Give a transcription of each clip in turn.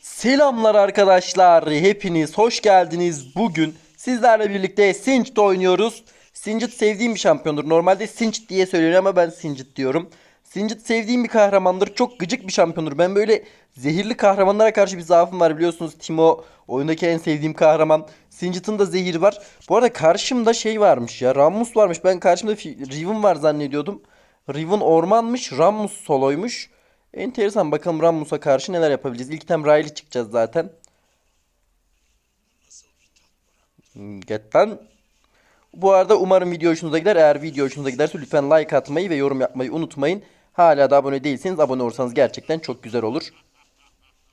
Selamlar arkadaşlar. Hepiniz hoş geldiniz. Bugün sizlerle birlikte Singed oynuyoruz. Singed sevdiğim bir şampiyondur. Normalde Singed diye söyleniyor ama ben Singed diyorum. Singed sevdiğim bir kahramandır. Çok gıcık bir şampiyondur. Ben böyle zehirli kahramanlara karşı bir zaafım var biliyorsunuz. Timo oyundaki en sevdiğim kahraman. Singed'ın da zehir var. Bu arada karşımda şey varmış ya. Rammus varmış. Ben karşımda Riven var zannediyordum. Riven ormanmış. Rammus soloymuş. Enteresan bakalım Rammus'a karşı neler yapabileceğiz. İlk item Riley çıkacağız zaten. Lan. Bu arada umarım video hoşunuza gider. Eğer video hoşunuza giderse lütfen like atmayı ve yorum yapmayı unutmayın. Hala da abone değilseniz abone olursanız gerçekten çok güzel olur.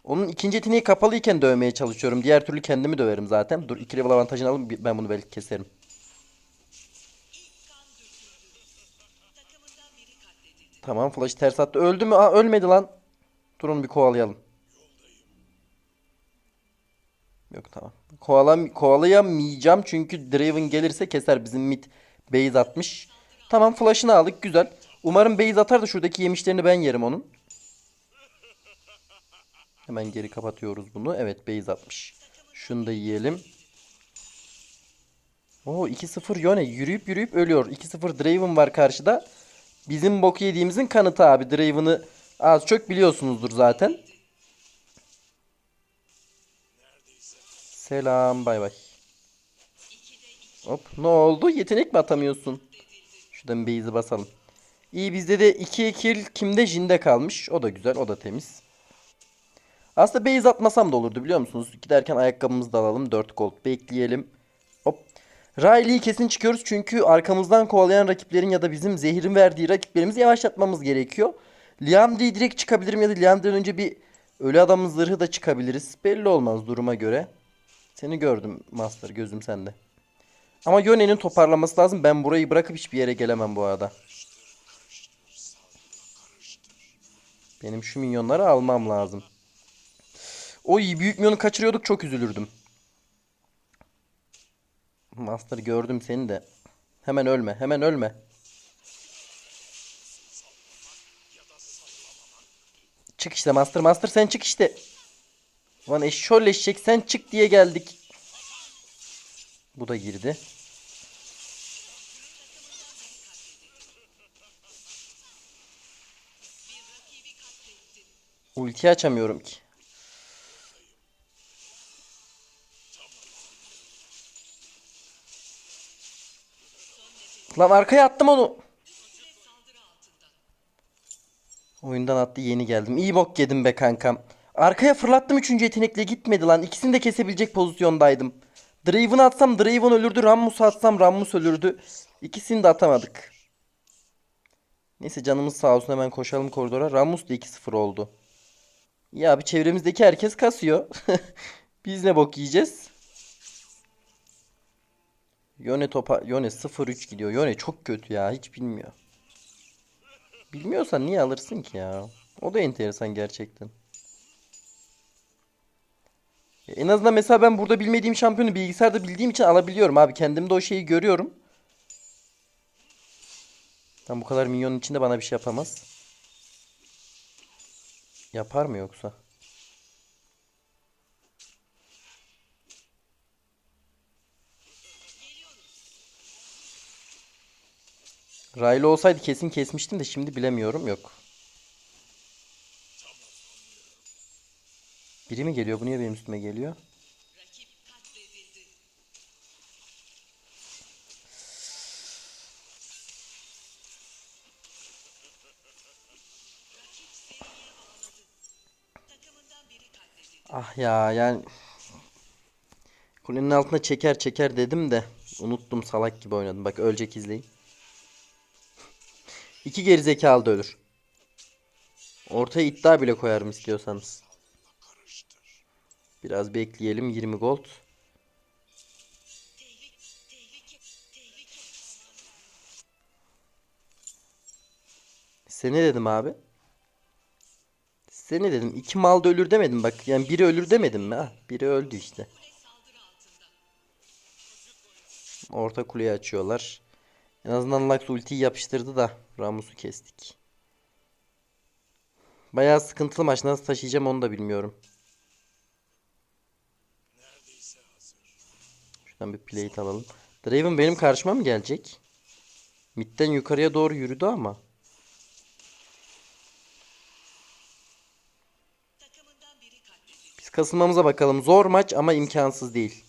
Onun ikinci yeteneği kapalıyken dövmeye çalışıyorum. Diğer türlü kendimi döverim zaten. Dur 2 level avantajını alayım ben bunu belki keserim. Tamam flash ters attı. Öldü mü? Aa, ölmedi lan. Durun bir kovalayalım. Yok tamam. Kovalam kovalayamayacağım çünkü Draven gelirse keser bizim mid base atmış. Tamam flash'ını aldık güzel. Umarım base atar da şuradaki yemişlerini ben yerim onun. Hemen geri kapatıyoruz bunu. Evet base atmış. Şunu da yiyelim. Oo 2-0 Yone yürüyüp yürüyüp ölüyor. 2-0 Draven var karşıda. Bizim boku yediğimizin kanıtı abi. Draven'ı az çok biliyorsunuzdur zaten. Selam bay bay. Hop ne oldu? Yetenek mi atamıyorsun? Şuradan base'i basalım. İyi bizde de 2 kill kimde Jin'de kalmış. O da güzel o da temiz. Aslında base atmasam da olurdu biliyor musunuz? Giderken ayakkabımızı da alalım. 4 gold bekleyelim. Hop. Riley'i kesin çıkıyoruz çünkü arkamızdan kovalayan rakiplerin ya da bizim zehirin verdiği rakiplerimizi yavaşlatmamız gerekiyor. Liandry'i direkt çıkabilirim ya da Liandry'den önce bir ölü adamın zırhı da çıkabiliriz. Belli olmaz duruma göre. Seni gördüm Master gözüm sende. Ama Yone'nin toparlaması lazım. Ben burayı bırakıp hiçbir yere gelemem bu arada. Benim şu minyonları almam lazım. Oy büyük minyonu kaçırıyorduk çok üzülürdüm. Master gördüm seni de. Hemen ölme hemen ölme. Çık işte Master Master sen çık işte. Lan eşşol eşek sen çık diye geldik. Bu da girdi. Ulti açamıyorum ki. Lan arkaya attım onu. Oyundan attı yeni geldim. İyi bok yedim be kankam. Arkaya fırlattım üçüncü yetenekle gitmedi lan. İkisini de kesebilecek pozisyondaydım. Draven'ı atsam Draven ölürdü. Rammus'u atsam Rammus ölürdü. İkisini de atamadık. Neyse canımız sağ olsun hemen koşalım koridora. Rammus da 2-0 oldu. Ya bir çevremizdeki herkes kasıyor. Biz ne bok yiyeceğiz? Yone topa Yone 0-3 gidiyor. Yone çok kötü ya. Hiç bilmiyor. Bilmiyorsan niye alırsın ki ya? O da enteresan gerçekten. En azından mesela ben burada bilmediğim şampiyonu bilgisayarda bildiğim için alabiliyorum abi. Kendimde o şeyi görüyorum. Tam bu kadar minyonun içinde bana bir şey yapamaz. Yapar mı yoksa? Riley olsaydı kesin kesmiştim de şimdi bilemiyorum. Yok. Biri mi geliyor? Bu niye benim üstüme geliyor? Ah ya yani kulenin altına çeker çeker dedim de unuttum salak gibi oynadım. Bak ölecek izleyin. İki gerizekalı da ölür. Ortaya iddia bile koyarım istiyorsanız. Biraz bekleyelim 20 gold. Size ne dedim abi? Size ne dedim? İki mal da ölür demedim bak. Yani biri ölür demedim mi? Ha? Biri öldü işte. Orta kuleyi açıyorlar. En azından Lux ultiyi yapıştırdı da Rammus'u kestik. Bayağı sıkıntılı maç. Nasıl taşıyacağım onu da bilmiyorum. Şuradan bir plate alalım. Draven benim karşıma mı gelecek? Mid'den yukarıya doğru yürüdü ama. Biz kasılmamıza bakalım. Zor maç ama imkansız değil.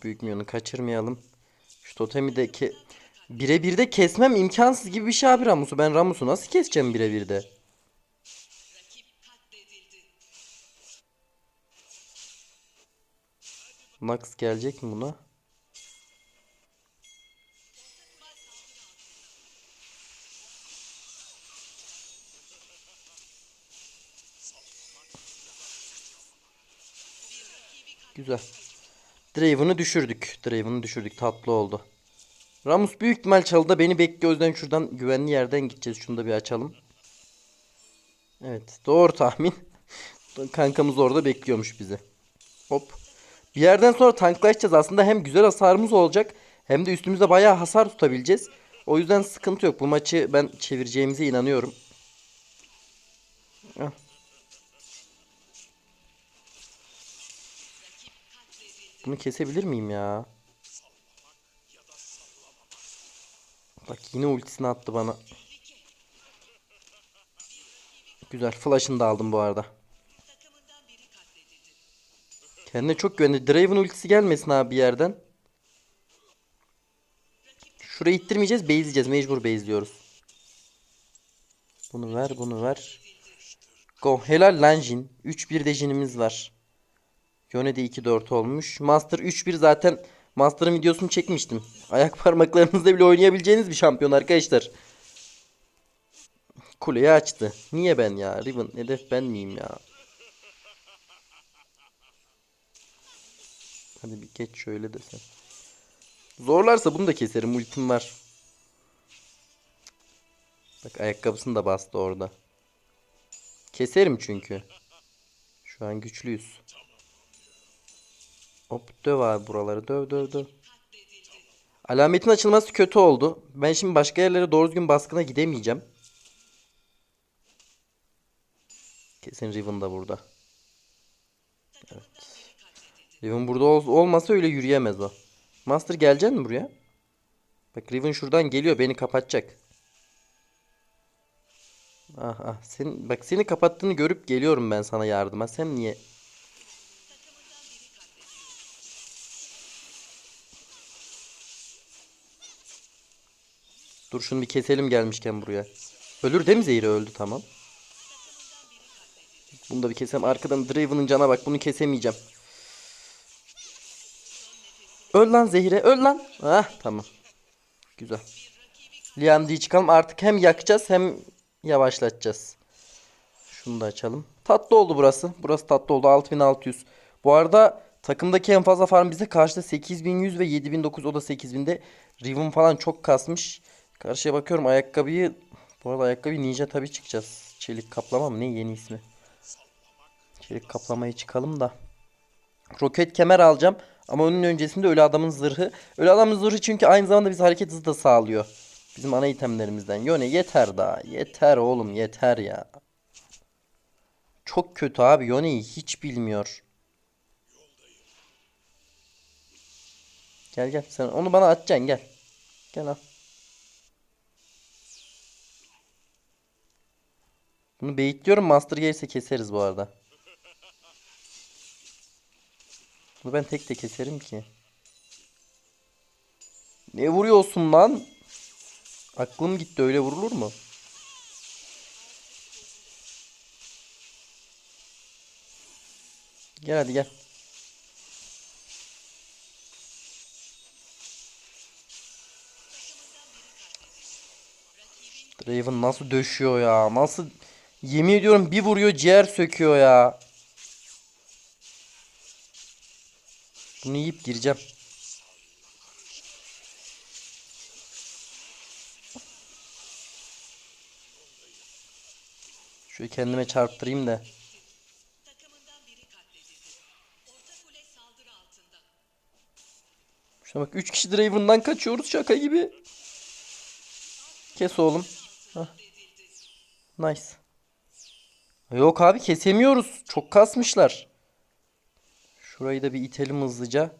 Şu büyük minyonu kaçırmayalım. Şu totemi de ke birebir de kesmem imkansız gibi bir şey abi Ramus'u. Ben Ramus'u nasıl keseceğim birebir de? Nax gelecek mi buna? Güzel. Draven'ı düşürdük. Draven'ı düşürdük. Tatlı oldu. Ramus büyük ihtimal çalıda beni bekliyor. O yüzden şuradan güvenli yerden gideceğiz. Şunu da bir açalım. Evet. Doğru tahmin. Kankamız orada bekliyormuş bizi. Hop. Bir yerden sonra tanklaşacağız. Aslında hem güzel hasarımız olacak. Hem de üstümüzde bayağı hasar tutabileceğiz. O yüzden sıkıntı yok. Bu maçı ben çevireceğimize inanıyorum. Bunu kesebilir miyim ya? Bak yine ultisini attı bana. Güzel. Flash'ını da aldım bu arada. Kendine çok güvendi. Draven ultisi gelmesin abi bir yerden. Şurayı ittirmeyeceğiz. Base'leyeceğiz. Mecbur base'liyoruz. Bunu ver. Bunu ver. Go. Helal lan Jin. 3-1 de var. Yone de 2-4 olmuş. Master 3-1 zaten Master'ın videosunu çekmiştim. Ayak parmaklarınızla bile oynayabileceğiniz bir şampiyon arkadaşlar. Kuleyi açtı. Niye ben ya? Riven hedef ben miyim ya? Hadi bir geç şöyle desen. Zorlarsa bunu da keserim. Ultim var. Bak ayakkabısını da bastı orada. Keserim çünkü. Şu an güçlüyüz. Hop döv abi buraları döv döv döv. Alametin açılması kötü oldu. Ben şimdi başka yerlere doğru düzgün baskına gidemeyeceğim. Kesin Riven da burada. Evet. Riven burada ol- olmasa öyle yürüyemez o. Master gelecek mi buraya? Bak Riven şuradan geliyor beni kapatacak. Ah ah sen bak seni kapattığını görüp geliyorum ben sana yardıma. Sen niye? Dur şunu bir keselim gelmişken buraya. Ölür değil mi Zehri? Öldü tamam. Bunu da bir keselim. Arkadan Draven'ın cana bak. Bunu kesemeyeceğim. Öl lan Zehre. Öl lan. Ah tamam. Güzel. Liam çıkalım. Artık hem yakacağız hem yavaşlatacağız. Şunu da açalım. Tatlı oldu burası. Burası tatlı oldu. 6600. Bu arada takımdaki en fazla farm bize karşıda 8100 ve 7900 o da 8000'de. Riven falan çok kasmış. Karşıya bakıyorum ayakkabıyı. Bu arada ayakkabı ninja tabi çıkacağız. Çelik kaplama mı ne yeni ismi. Çelik kaplamaya çıkalım da. Roket kemer alacağım. Ama onun öncesinde ölü adamın zırhı. Ölü adamın zırhı çünkü aynı zamanda bize hareket hızı da sağlıyor. Bizim ana itemlerimizden. Yone yeter daha. Yeter oğlum yeter ya. Çok kötü abi. Yone'yi hiç bilmiyor. Gel gel sen onu bana atacaksın gel. Gel al. Bunu baitliyorum. Master gelirse keseriz bu arada. Bunu ben tek de keserim ki. Ne vuruyorsun lan? Aklım gitti öyle vurulur mu? Gel hadi gel. Draven nasıl döşüyor ya? Nasıl yemin ediyorum bir vuruyor ciğer söküyor ya. Bunu yiyip gireceğim. Şöyle kendime çarptırayım da. Şuna bak 3 kişi Draven'dan kaçıyoruz şaka gibi. Kes oğlum. Hah. Nice. Yok abi kesemiyoruz. Çok kasmışlar. Şurayı da bir itelim hızlıca.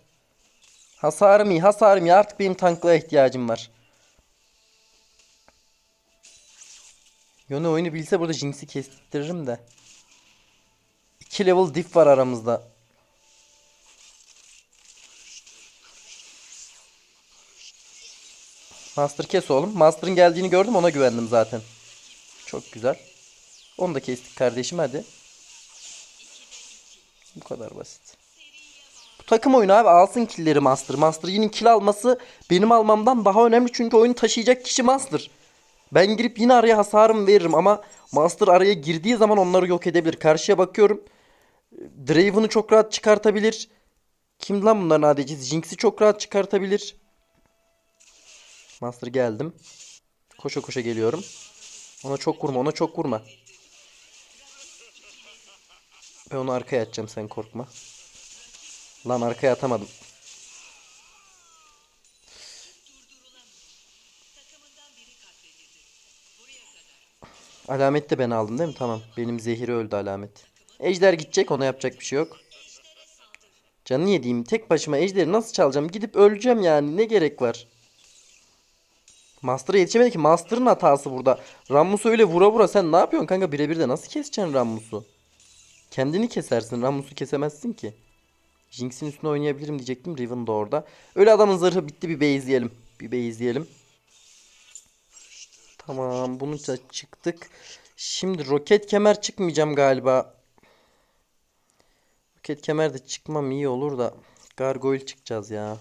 Hasarım iyi, hasarım iyi. Artık benim tanklığa ihtiyacım var. Yone oyunu bilse burada Jinx'i kestiririm de. 2 level diff var aramızda. Master kes oğlum. Master'ın geldiğini gördüm ona güvendim zaten. Çok güzel. Onu da kestik kardeşim hadi. Bu kadar basit. Bu takım oyunu abi alsın killleri Master. Master yine kill alması benim almamdan daha önemli çünkü oyunu taşıyacak kişi Master. Ben girip yine araya hasarım veririm ama Master araya girdiği zaman onları yok edebilir. Karşıya bakıyorum. Draven'ı çok rahat çıkartabilir. Kim lan bunların ADC'si? Jinx'i çok rahat çıkartabilir. Master geldim. Koşa koşa geliyorum. Ona çok vurma, ona çok vurma. Ben onu arkaya atacağım sen korkma. Lan arkaya atamadım. Alamet de ben aldım değil mi? Tamam. Benim zehiri öldü alamet. Ejder gidecek ona yapacak bir şey yok. Canı yediğim tek başıma ejderi nasıl çalacağım? Gidip öleceğim yani. Ne gerek var? Master'a yetişemedi ki. Master'ın hatası burada. Rammus'u öyle vura vura sen ne yapıyorsun kanka? Birebir de nasıl keseceksin Rammus'u? Kendini kesersin. Rammus'u kesemezsin ki. Jinx'in üstüne oynayabilirim diyecektim. Riven de orada. Öyle adamın zırhı bitti. Bir base'leyelim. Bir base'leyelim. Tamam. Bunu da çıktık. Şimdi roket kemer çıkmayacağım galiba. Roket kemer de çıkmam iyi olur da. Gargoyle çıkacağız ya.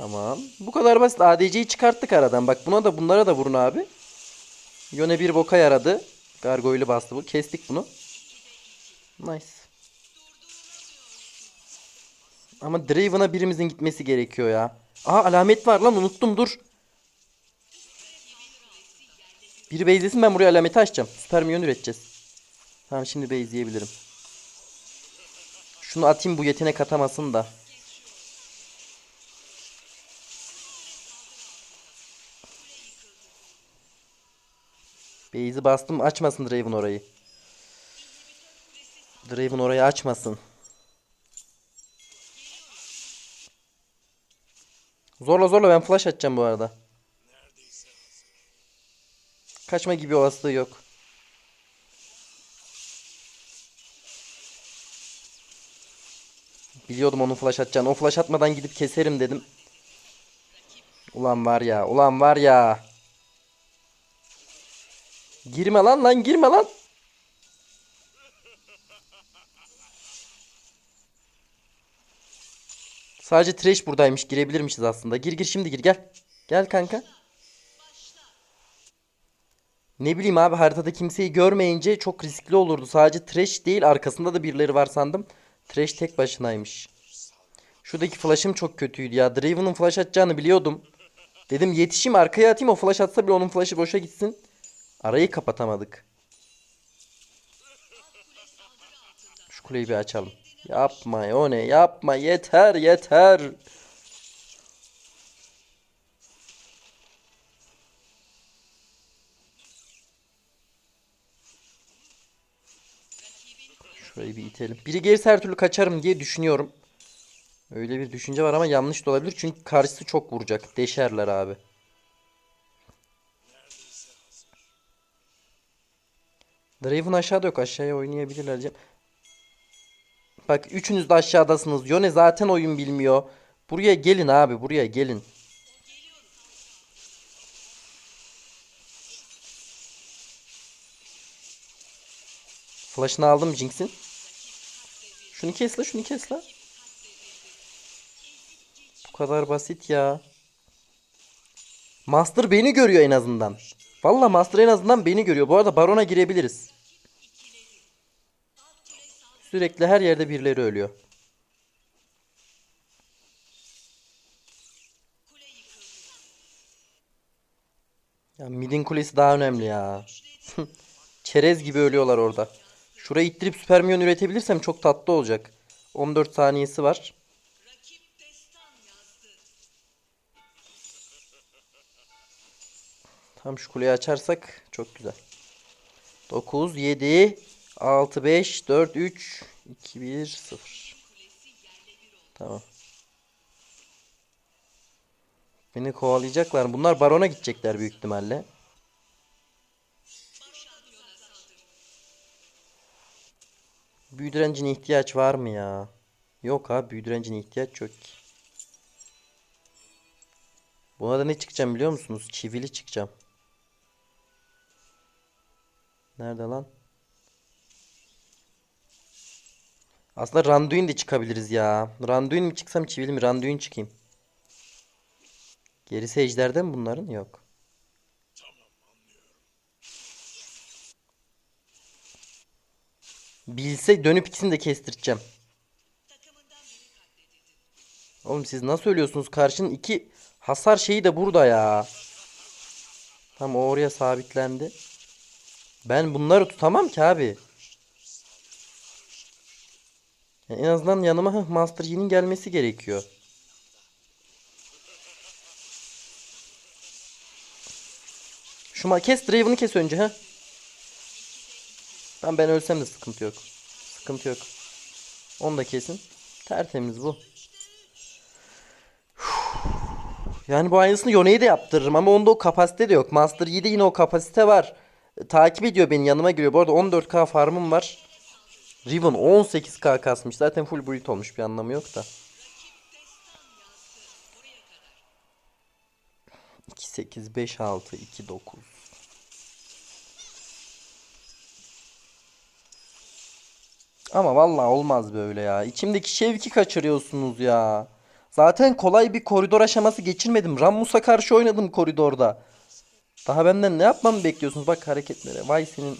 Tamam. Bu kadar basit. ADC'yi çıkarttık aradan. Bak buna da bunlara da vurun abi. Yone bir boka yaradı. Gargoyle'u bastı bu. Kestik bunu. Nice. Ama Draven'a birimizin gitmesi gerekiyor ya. Aha alamet var lan unuttum dur. Biri base'lesin ben buraya alameti açacağım. Süper minyon üreteceğiz. Tamam şimdi base'leyebilirim. Şunu atayım bu yetenek atamasın da. Base'i bastım açmasın Draven orayı. Draven orayı açmasın. Zorla zorla ben flash atacağım bu arada. Kaçma gibi olasılığı yok. Biliyordum onun flash atacağını. O flash atmadan gidip keserim dedim. Ulan var ya, ulan var ya. Girme lan lan girme lan. Sadece Thresh buradaymış. Girebilirmişiz aslında. Gir gir şimdi gir gel. Gel kanka. Ne bileyim abi haritada kimseyi görmeyince çok riskli olurdu. Sadece Thresh değil arkasında da birileri var sandım. Thresh tek başınaymış. Şuradaki flash'ım çok kötüydü ya. Draven'ın flash atacağını biliyordum. Dedim yetişeyim arkaya atayım o flash atsa bile onun flash'ı boşa gitsin. Arayı kapatamadık. Şu kuleyi bir açalım. Yapma o ne yapma yeter yeter. Şurayı bir itelim. Biri gelirse her türlü kaçarım diye düşünüyorum. Öyle bir düşünce var ama yanlış da olabilir. Çünkü karşısı çok vuracak. Deşerler abi. Draven aşağıda yok. Aşağıya oynayabilirler diyeceğim. Bak üçünüz de aşağıdasınız. Yone zaten oyun bilmiyor. Buraya gelin abi. Buraya gelin. Flash'ını aldım Jinx'in. Şunu kes la şunu kes la. Bu kadar basit ya. Master beni görüyor en azından. Valla Master en azından beni görüyor. Bu arada Baron'a girebiliriz. Sürekli her yerde birileri ölüyor. Ya midin kulesi daha önemli ya. Çerez gibi ölüyorlar orada. Şurayı ittirip süper minyon üretebilirsem çok tatlı olacak. 14 saniyesi var. Tam şu kuleyi açarsak çok güzel. 9, 7, 6, 5, 4, 3, 2, 1, 0. Tamam. Beni kovalayacaklar. Bunlar barona gidecekler büyük ihtimalle. Büyü direncine ihtiyaç var mı ya? Yok abi büyü direncine ihtiyaç yok ki. Buna da ne çıkacağım biliyor musunuz? Çivili çıkacağım. Nerede lan? Aslında Randuin de çıkabiliriz ya. Randuin mi çıksam çivili mi? Randuin çıkayım. Gerisi ejderde mi bunların? Yok. Bilse dönüp ikisini de kestireceğim. Oğlum siz nasıl ölüyorsunuz? Karşının iki hasar şeyi de burada ya. Tam oraya sabitlendi. Ben bunları tutamam ki abi. Yani en azından yanıma Master Yi'nin gelmesi gerekiyor. Şu kes Draven'ı kes önce ha. Ben ben ölsem de sıkıntı yok. Sıkıntı yok. Onu da kesin. Tertemiz bu. Yani bu aynısını Yone'ye de yaptırırım ama onda o kapasite de yok. Master Yi'de yine o kapasite var. Takip ediyor beni yanıma giriyor. Bu arada 14k farmım var. Riven 18k kasmış. Zaten full build olmuş bir anlamı yok da. 2 8 5 6 2 9 Ama vallahi olmaz böyle ya. İçimdeki şevki kaçırıyorsunuz ya. Zaten kolay bir koridor aşaması geçirmedim. Rammus'a karşı oynadım koridorda. Daha benden ne yapmamı bekliyorsunuz? Bak hareketlere. Vay senin.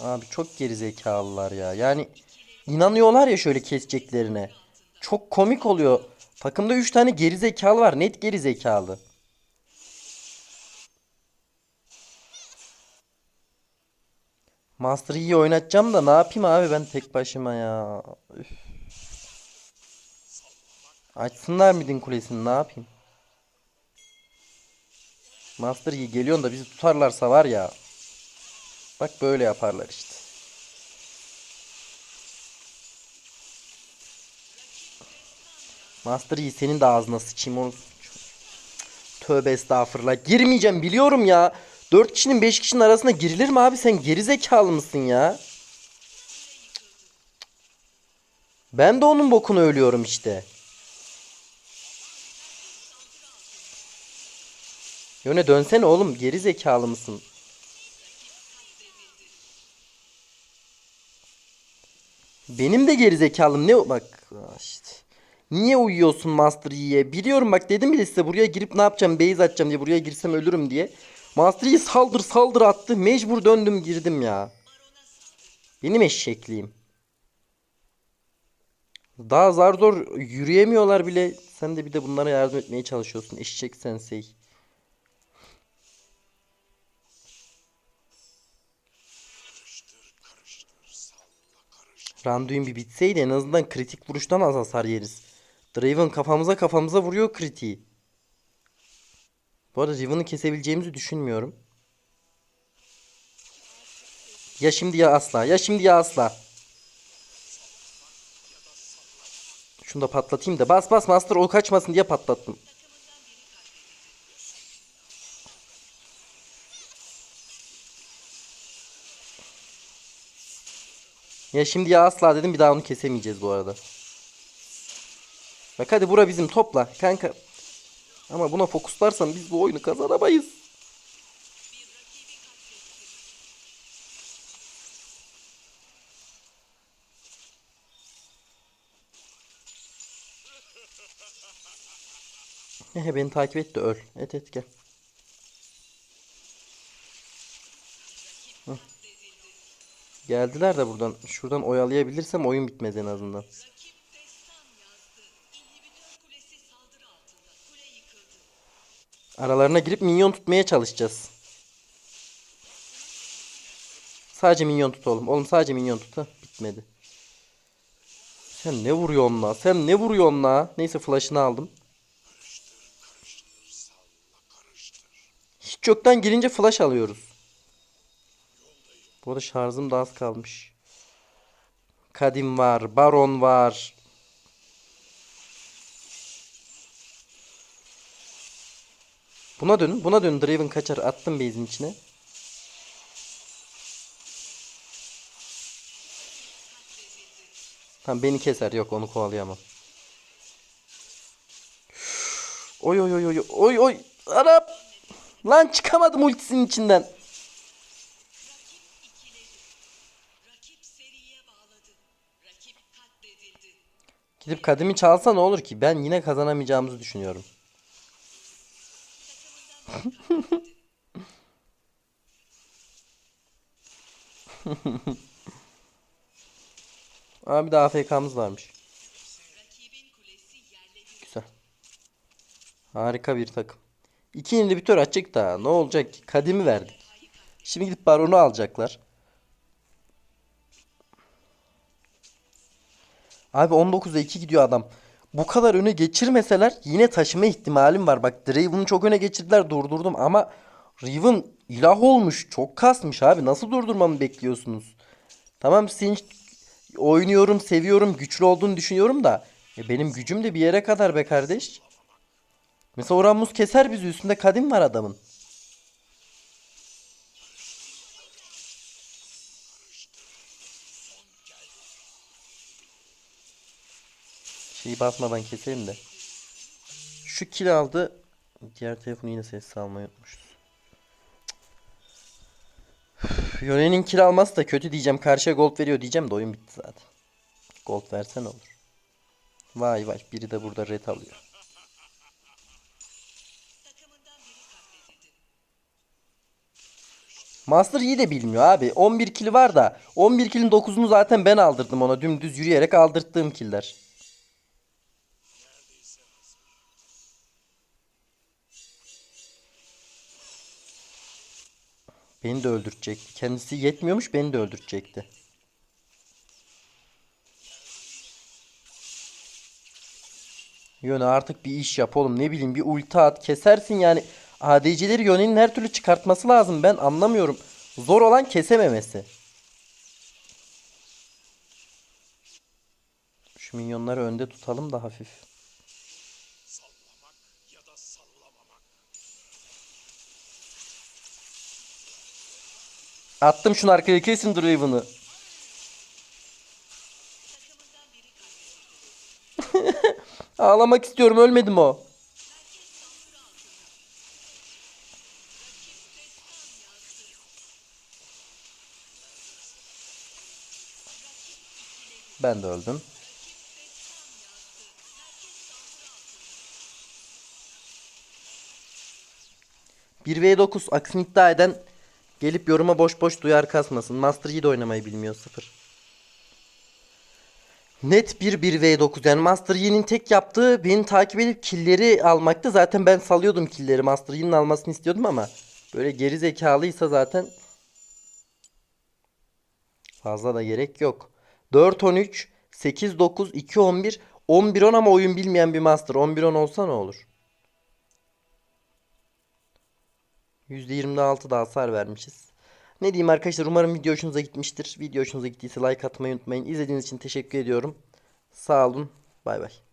Abi çok gerizekalılar ya. Yani inanıyorlar ya şöyle keseceklerine. Çok komik oluyor. Takımda 3 tane gerizekalı var. Net gerizekalı. Master Yi'yi oynatacağım da ne yapayım abi ben tek başıma ya. Üf. Açsınlar midin kulesini ne yapayım? Master Yi geliyorsun da bizi tutarlarsa var ya. Bak böyle yaparlar işte. Master Yi senin de ağzına sıçayım onu. Tövbe estağfurullah. Girmeyeceğim biliyorum ya. 4 kişinin 5 kişinin arasına girilir mi abi sen gerizekalı mısın ya? Ben de onun bokunu ölüyorum işte. Yöne dönsene oğlum geri zekalı mısın? Benim de geri zekalım ne bak ah işte. Niye uyuyorsun Master Yi'ye? Biliyorum bak dedim bile size buraya girip ne yapacağım base atacağım diye buraya girsem ölürüm diye. Master Yi saldır saldır attı mecbur döndüm girdim ya. Benim eşekliğim. Daha zar zor yürüyemiyorlar bile. Sen de bir de bunlara yardım etmeye çalışıyorsun. Eşek sensei. Randuin bir bitseydi en azından kritik vuruştan az hasar yeriz. Draven kafamıza kafamıza vuruyor kritiği. Bu arada Riven'ı kesebileceğimizi düşünmüyorum. Ya şimdi ya asla. Ya şimdi ya asla. Şunu da patlatayım da. Bas bas master o kaçmasın diye patlattım. Ya şimdi ya asla dedim bir daha onu kesemeyeceğiz bu arada. Bak hadi bura bizim topla kanka. Ama buna fokuslarsan biz bu oyunu kazanamayız. Hehe beni takip et de öl. Et et gel. Hı. Geldiler de buradan. Şuradan oyalayabilirsem oyun bitmez en azından. Aralarına girip minyon tutmaya çalışacağız. Sadece minyon tut oğlum. Oğlum sadece minyon tut. Bitmedi. Sen ne vuruyorsun la? Sen ne vuruyorsun la? Neyse flash'ını aldım. Hiç yoktan girince flash alıyoruz. Bu arada şarjım da az kalmış. Kadim var. Baron var. Buna dönün. Buna dönün. Draven kaçar. Attım base'in içine. Tamam beni keser. Yok onu kovalayamam. Oy oy oy oy oy oy. Arap. Lan çıkamadım ultisinin içinden. Gidip kadimi çalsa ne olur ki? Ben yine kazanamayacağımızı düşünüyorum. Abi de AFK'mız varmış. Güzel. Harika bir takım. İki inhibitör açık da ne olacak ki? Kadimi verdik. Şimdi gidip baronu alacaklar. Abi 19'a 2 gidiyor adam. Bu kadar öne geçirmeseler yine taşıma ihtimalim var. Bak Draven'ı çok öne geçirdiler durdurdum ama Riven ilah olmuş. Çok kasmış abi. Nasıl durdurmamı bekliyorsunuz? Tamam Sinch oynuyorum, seviyorum, güçlü olduğunu düşünüyorum da e benim gücüm de bir yere kadar be kardeş. Mesela Orhan Muz keser bizi. Üstünde kadim var adamın. Şeyi basmadan keselim de. Şu kill aldı. Diğer telefonu yine sessiz almayı unutmuşuz. Üf, Yone'nin kill alması da kötü diyeceğim. Karşıya gold veriyor diyeceğim de oyun bitti zaten. Gold versen olur. Vay vay biri de burada red alıyor. Master iyi de bilmiyor abi. 11 kili var da 11 kilin 9'unu zaten ben aldırdım ona. Dümdüz yürüyerek aldırttığım killer. Beni de öldürecekti. Kendisi yetmiyormuş beni de öldürecekti. Yöne artık bir iş yap oğlum. Ne bileyim bir ulti at kesersin yani. ADC'leri Yone'nin her türlü çıkartması lazım. Ben anlamıyorum. Zor olan kesememesi. Şu minyonları önde tutalım da hafif. Attım şunu arkaya kesin Draven'ı. Ağlamak istiyorum ölmedim o. Ben de öldüm. Bir v 9 aksini iddia eden gelip yoruma boş boş duyar kasmasın. Master Yi de oynamayı bilmiyor sıfır. Net bir 1v9 yani Master Yi'nin tek yaptığı beni takip edip killleri almaktı. Zaten ben salıyordum killleri. Master Yi'nin almasını istiyordum ama böyle geri zekalıysa zaten fazla da gerek yok. 4-13, 8-9, 2-11, 11-10 ama oyun bilmeyen bir Master. 11-10 olsa ne olur? %26 da hasar vermişiz. Ne diyeyim arkadaşlar umarım video hoşunuza gitmiştir. Video hoşunuza gittiyse like atmayı unutmayın. İzlediğiniz için teşekkür ediyorum. Sağ olun. Bay bay.